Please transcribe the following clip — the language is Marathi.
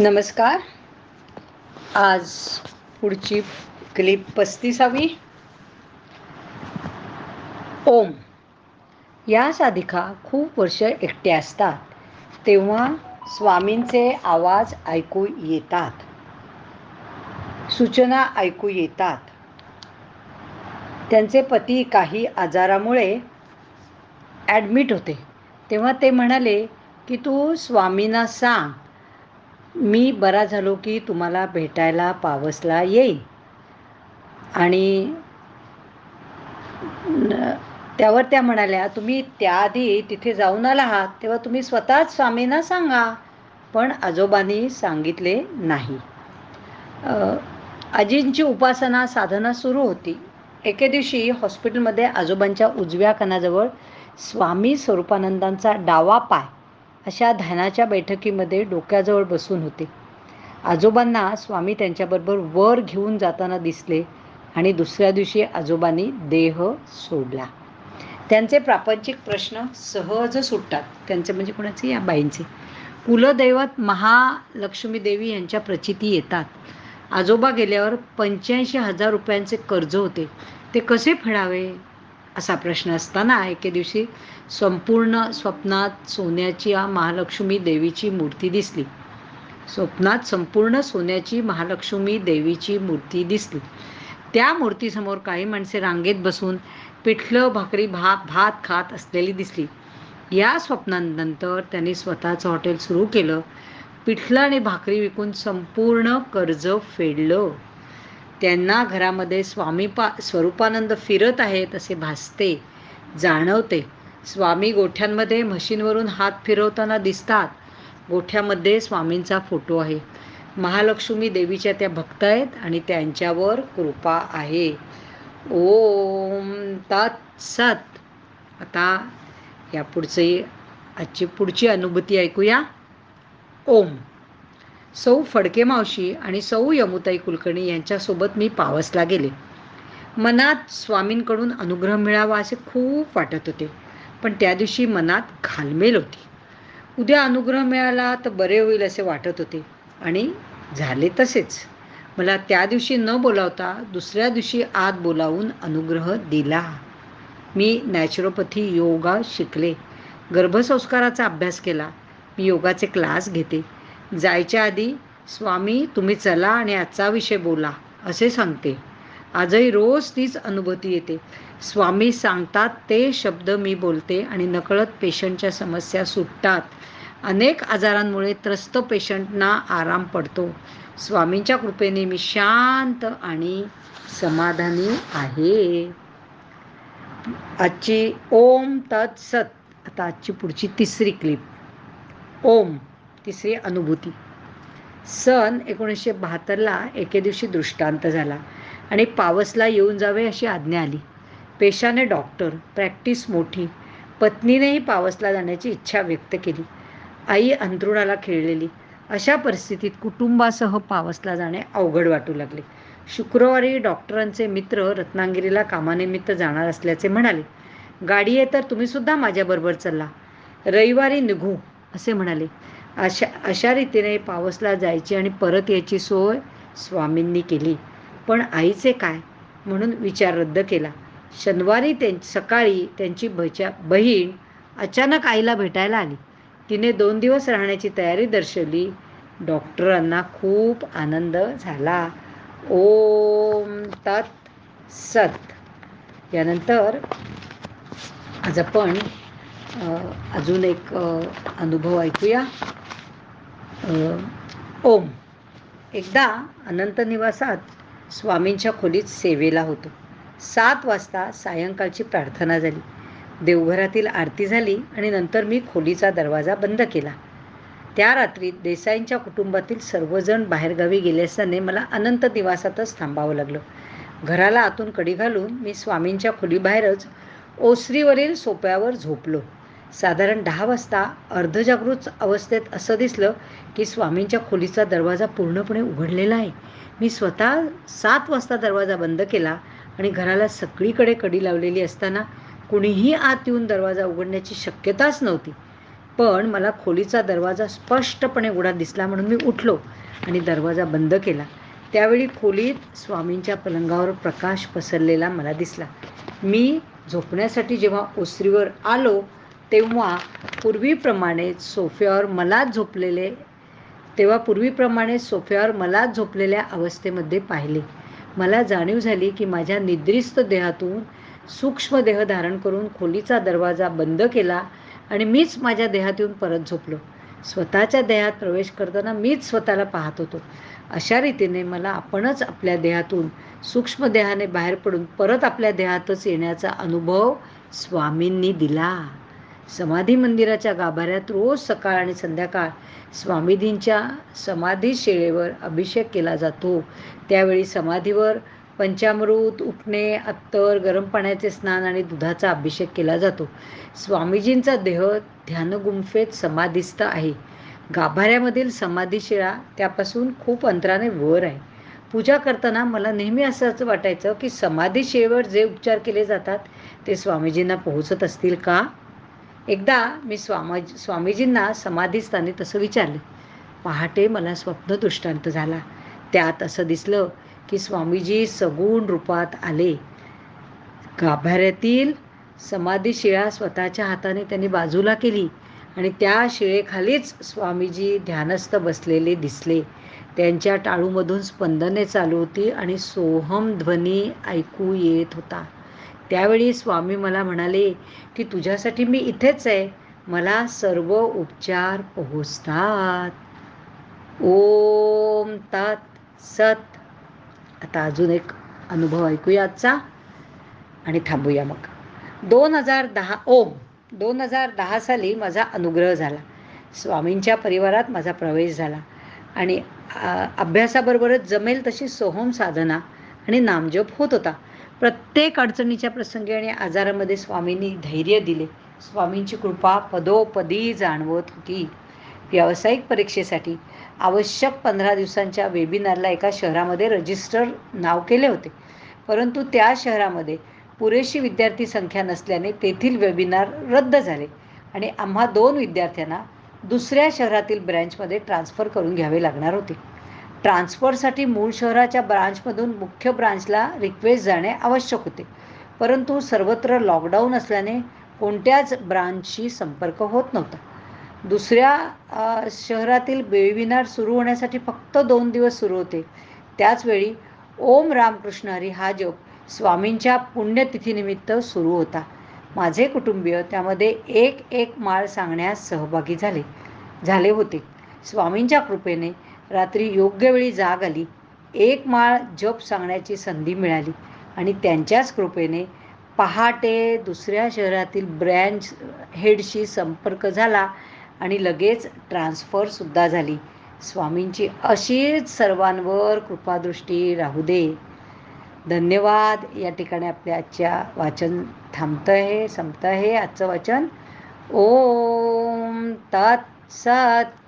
नमस्कार. आज पुढची क्लिप पस्तीसावी. ओम. या साधिका खूप वर्ष एकट्या असतात. तेव्हा स्वामींचे आवाज ऐकू येतात. सूचना ऐकू येतात. त्यांचे पती काही आजारामुळे ॲडमिट होते. तेव्हा ते म्हणाले की तू स्वामींना सांग मी बरा झालो की तुम्हाला भेटायला पावसला येईन. आणि त्यावर त्या म्हणाल्या तुम्ही त्याआधी तिथे जाऊन आला आहात तेव्हा तुम्ही स्वतःच स्वामींना सांगा. पण आजोबांनी सांगितले नाही. आजींची उपासना साधना सुरू होती. एके दिवशी हॉस्पिटलमध्ये आजोबांच्या उजव्या कणाजवळ स्वामी स्वरूपानंदांचा डावा पाय अशा ध्यानाच्या बैठकीमध्ये डोक्याजवळ बसून होते. आजोबांना स्वामी त्यांच्याबरोबर वर घेऊन जाताना दिसले आणि दुसऱ्या दिवशी आजोबांनी देह सोडला. त्यांचे प्रापंचिक प्रश्न सहज सुटतात. त्यांचे म्हणजे कोणाचे? या बाईंचे. कुलदैवत महालक्ष्मी देवी यांच्या प्रचिती येतात. आजोबा गेल्यावर पंच्याऐंशी हजार रुपयांचे कर्ज होते. ते कसे फेडावे? असा प्रश्न असताना एके दिवशी संपूर्ण स्वप्नात सोन्याची महालक्ष्मी देवीची मूर्ती दिसली. स्वप्नात संपूर्ण सोन्याची महालक्ष्मी देवीची मूर्ती दिसली. त्या मूर्तीसमोर काही माणसे रांगेत बसून पिठलं भाकरी भात भात खात असलेली दिसली. या स्वप्नानंतर त्यांनी स्वतःचं हॉटेल सुरू केलं. पिठलं आणि भाकरी विकून संपूर्ण कर्ज फेडलं. त्यांना घरामध्ये स्वामी पा स्वरूपानंद फिरत आहेत असे भासते जाणवते. स्वामी गोठ्यांमध्ये म्हशींवरून हात फिरवताना दिसतात. गोठ्यामध्ये स्वामींचा फोटो आहे. महालक्ष्मी देवीच्या त्या भक्त आहेत आणि त्यांच्यावर कृपा आहे. ओम सत. आता या पुढचे आजची पुढची अनुभूती ऐकूया. ओम. सौ फडके मावशी आणि सौ यमुताई कुलकर्णी यांच्यासोबत मी पावसला गेले. मनात स्वामींकडून अनुग्रह मिळावा असे खूप वाटत होते पण त्या दिवशी मनात घालमेल होती. उद्या अनुग्रह मिळाला तर बरे होईल असे वाटत होते आणि झाले तसेच. मला त्या दिवशी न बोलावता दुसऱ्या दिवशी आत बोलावून अनुग्रह दिला. मी नॅचरोपॅथी योगा शिकले. गर्भसंस्काराचा अभ्यास केला. मी योगाचे क्लास घेते. जायच्या आधी स्वामी तुम्ही चला आणि आजचा विषय बोला असे सांगते. आजही रोज तीच अनुभूती येते. स्वामी सांगतात ते शब्द मी बोलते आणि नकळत पेशंटच्या समस्या सुटतात. अनेक आजारांमुळे त्रस्त पेशंटना आराम पडतो. स्वामींच्या कृपेने मी शांत आणि समाधानी आहे. आजची ओम तत् सत आता आजची पुढची तिसरी क्लिप. ओम. तिसरी अनुभूती. सन एकोणीसशे बहात्तरला एके दिवशी दृष्टांत झाला आणि पावसला येऊन जावे अशी आज्ञा आली. पेशाने डॉक्टर प्रॅक्टिस मोठी पत्नीनेही पावसला जाण्याची इच्छा व्यक्त केली. आई अंतरुणाला खेळलेली. अशा परिस्थितीत कुटुंबासह पावसला जाणे अवघड वाटू लागले. शुक्रवारी डॉक्टरांचे मित्र रत्नागिरीला कामानिमित्त जाणार असल्याचे म्हणाले. गाडी आहे तर तुम्हीसुद्धा माझ्याबरोबर चला. रविवारी निघू असे म्हणाले. अशा अशा रीतीने पावसला जायची आणि परत यायची सोय स्वामींनी केली. पण आईचे काय? म्हणून विचार रद्द केला. शनिवारी त्यां सकाळी त्यांची बचा बहीण अचानक आईला भेटायला आली. तिने दोन दिवस राहण्याची तयारी दर्शवली. डॉक्टरांना खूप आनंद झाला. ओम तत् सत. यानंतर आज आपण अजून एक अनुभव ऐकूया. ओम. एकदा अनंत निवासात स्वामींच्या खोलीत सेवेला होतो. सात वाजता सायंकाळची प्रार्थना झाली. देवघरातील आरती झाली आणि नंतर मी खोलीचा दरवाजा बंद केला. त्या रात्री देसाईंच्या कुटुंबातील सर्वजण बाहेरगावी गेले असताना मला अनंत निवासातच थांबावं लागलं. घराला आतून कडी घालून मी स्वामींच्या खोलीबाहेरच ओसरीवरील सोप्यावर झोपलो. साधारण दहा वाजता अर्धजागृत अवस्थेत असं दिसलं की स्वामींच्या खोलीचा दरवाजा पूर्णपणे उघडलेला आहे. मी स्वतः सात वाजता दरवाजा बंद केला आणि घराला सगळीकडे कडी लावलेली असताना कुणीही आत येऊन दरवाजा उघडण्याची शक्यताच नव्हती. पण मला खोलीचा दरवाजा स्पष्टपणे उघडा दिसला म्हणून मी उठलो आणि दरवाजा बंद केला. त्यावेळी खोलीत स्वामींच्या पलंगावर प्रकाश पसरलेला मला दिसला. मी झोपण्यासाठी जेव्हा ओसरीवर आलो तेव्हा पूर्वीप्रमाणे सोफ्यावर मलाच झोपलेले तेव्हा पूर्वीप्रमाणे सोफ्यावर मलाच झोपलेल्या अवस्थेमध्ये पाहिले. मला जाणीव झाली की माझ्या निद्रिस्त देहातून सूक्ष्म देह धारण करून खोलीचा दरवाजा बंद केला आणि मीच माझ्या देहात येऊन परत झोपलो. स्वतःच्या देहात प्रवेश करताना मीच स्वतःला पाहत होतो. अशा रीतीने मला आपणच आपल्या देहातून सूक्ष्म देहाने बाहेर पडून परत आपल्या देहातच येण्याचा अनुभव स्वामींनी दिला. समाधी मंदिराच्या गाभाऱ्यात रोज सकाळ आणि संध्याकाळ स्वामीजींच्या समाधी शेळेवर अभिषेक केला जातो. त्यावेळी समाधीवर पंचामृत उपणे अत्तर गरम पाण्याचे स्नान आणि दुधाचा अभिषेक केला जातो. स्वामीजींचा देह ध्यानगुंफेत समाधीस्थ आहे. गाभाऱ्यामधील समाधी शिळा त्यापासून खूप अंतराने वर आहे. पूजा करताना मला नेहमी असंच वाटायचं की समाधी शिळेवर जे उपचार केले जातात ते स्वामीजींना पोहोचत असतील का? एकदा मी स्वामा स्वामीजींना समाधीस्थानी तसं विचारलं पहाटे मला स्वप्न दृष्टांत झाला. त्यात असं दिसलं की स्वामीजी सगुण रूपात आले. गाभाऱ्यातील समाधी शिळा स्वतःच्या हाताने त्यांनी बाजूला केली आणि त्या शिळेखालीच स्वामीजी ध्यानस्थ बसलेले दिसले. त्यांच्या टाळूमधून स्पंदने चालू होती आणि सोहम ध्वनी ऐकू येत होता. त्यावेळी स्वामी मला म्हणाले की तुझ्यासाठी मी इथेच आहे. मला सर्व उपचार पोहोचतात. ओम तात सत. आता अजून एक अनुभव ऐकूया आजचा आणि थांबूया मग. दोन हजार दहा ओम. दोन हजार दहा साली माझा अनुग्रह झाला. स्वामींच्या परिवारात माझा प्रवेश झाला. आणि अभ्यासाबरोबरच जमेल तशी सोहम साधना आणि नामजप होत होता. प्रत्येक अडचणीच्या प्रसंगी आणि आजारामध्ये स्वामींनी धैर्य दिले. स्वामींची कृपा पदोपदी जाणवत होती. व्यावसायिक परीक्षेसाठी आवश्यक पंधरा दिवसांच्या वेबिनारला एका शहरामध्ये रजिस्टर नाव केले होते. परंतु त्या शहरामध्ये पुरेशी विद्यार्थी संख्या नसल्याने तेथील वेबिनार रद्द झाले आणि आम्हा दोन विद्यार्थ्यांना दुसऱ्या शहरातील ब्रँचमध्ये ट्रान्स्फर करून घ्यावे लागणार होते. ट्रान्सफरसाठी मूळ शहराच्या ब्रांचमधून मुख्य ब्रांचला रिक्वेस्ट जाणे आवश्यक होते. परंतु सर्वत्र लॉकडाऊन असल्याने कोणत्याच ब्रांचशी संपर्क होत नव्हता. दुसऱ्या शहरातील वेबिनार सुरू होण्यासाठी फक्त दोन दिवस सुरू होते. त्याचवेळी ओम रामकृष्ण हरी हा जप स्वामींच्या पुण्यतिथीनिमित्त सुरू होता. माझे कुटुंबीय त्यामध्ये एक एक माळ सांगण्यास सहभागी झाले. झाले होते. स्वामींच्या कृपेने रात्री योग्य वेळी जाग आली. एक माळ जप सांगण्याची संधी मिळाली आणि त्यांच्याच कृपेने पहाटे दुसऱ्या शहरातील ब्रँच हेडशी संपर्क झाला आणि लगेच ट्रान्सफरसुद्धा झाली. स्वामींची अशीच सर्वांवर कृपादृष्टी राहू दे. धन्यवाद. या ठिकाणी आपल्या आजच्या वाचन थांबतं आहे संपतं आहे आजचं वाचन. ओम तत्सत.